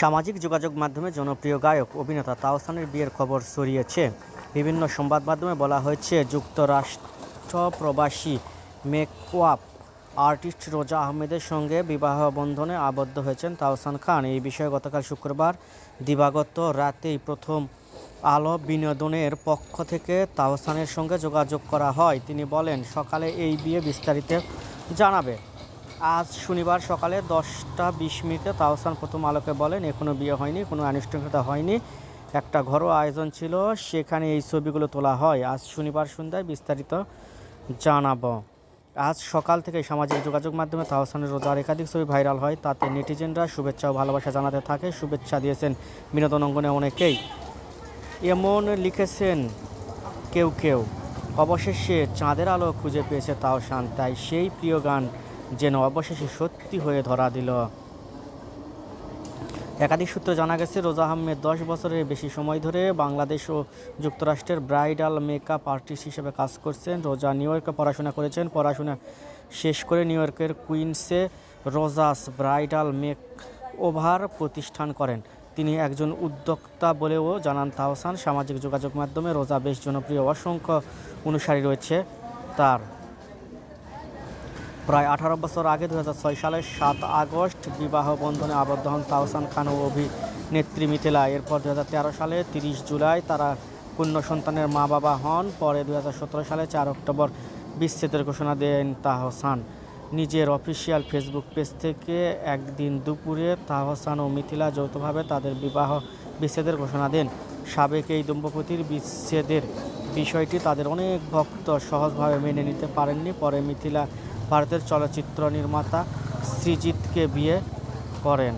সামাজিক যোগাযোগ মাধ্যমে জনপ্রিয় গায়ক অভিনেতা তাওসানের বিয়ের খবর ছড়িয়েছে। বিভিন্ন সংবাদ মাধ্যমে বলা হয়েছে, যুক্তরাষ্ট্র প্রবাসী মেকওয়াপ আর্টিস্ট রোজা আহমেদের সঙ্গে বিবাহ বন্ধনে আবদ্ধ হয়েছেন তাওসান খান। এই বিষয়ে গতকাল শুক্রবার দিবাগত রাতেই প্রথম আলো বিনোদনের পক্ষ থেকে তাওসানের সঙ্গে যোগাযোগ করা হয়। তিনি বলেন, সকালে এই বিয়ে বিস্তারিত জানাবে। আজ শনিবার সকালে দশটা বিশ মিনিটে তাওসান প্রথম আলোকে বলেন এখনও বিয়ে হয়নি, কোনো আনুষ্ঠানিকতা হয়নি। একটা ঘরোয়া আয়োজন ছিল, সেখানে এই ছবিগুলো তোলা হয়। আজ শনিবার সন্ধ্যায় বিস্তারিত জানাব। আজ সকাল থেকে সামাজিক যোগাযোগ মাধ্যমে তাহসানের রোজার একাধিক ছবি ভাইরাল হয়। তাতে নেটিজেনরা শুভেচ্ছা ও ভালোবাসা জানাতে থাকে। শুভেচ্ছা দিয়েছেন বিনোদন অঙ্গনে অনেকেই। এমন লিখেছেন কেউ কেউ। অবশেষে চাঁদের আলো খুঁজে পেয়েছে তাওসান, তাই সেই প্রিয় গান যেন অবশেষে সত্যি হয়ে ধরা দিল। একাধিক সূত্রে জানা গেছে, রোজা আহমেদ দশ বছরের বেশি সময় ধরে বাংলাদেশ ও যুক্তরাষ্ট্রের ব্রাইডাল মেকআপ আর্টিস্ট হিসেবে কাজ করছেন। রোজা নিউ ইয়র্কে পড়াশোনা করেছেন। পড়াশোনা শেষ করে নিউ ইয়র্কের কুইন্সে রোজাস ব্রাইডাল মেক ওভার প্রতিষ্ঠান করেন। তিনি একজন উদ্যোক্তা বলেও জানান তাহসান। সামাজিক যোগাযোগ মাধ্যমে রোজা বেশ জনপ্রিয়। অসংখ্য অনুসারী রয়েছে তার। প্রায় আঠারো বছর আগে দু সালের সাত আগস্ট বিবাহ বন্ধনে আবদ্ধ হন তাহসান খান ও অভিনেত্রী মিথিলা। এরপর দু হাজার তেরো সালে তিরিশ জুলাই তারা কন্যা সন্তানের মা বাবা হন, পরে দু হাজার সতেরো সালে চার অক্টোবর বিচ্ছেদের ঘোষণা দেন তাহসান। নিজের অফিসিয়াল ফেসবুক পেজ থেকে একদিন দুপুরে তাহসান ও মিথিলা যৌথভাবে তাদের বিবাহ বিচ্ছেদের ঘোষণা দেন। সাবেক এই দম্পতির বিচ্ছেদের বিষয়টি তাদের অনেক ভক্ত সহজভাবে মেনে নিতে পারেননি। পরে মিথিলা ভারতের চলচ্চিত্র নির্মাতা সৃজিতকে বিয়ে করেন।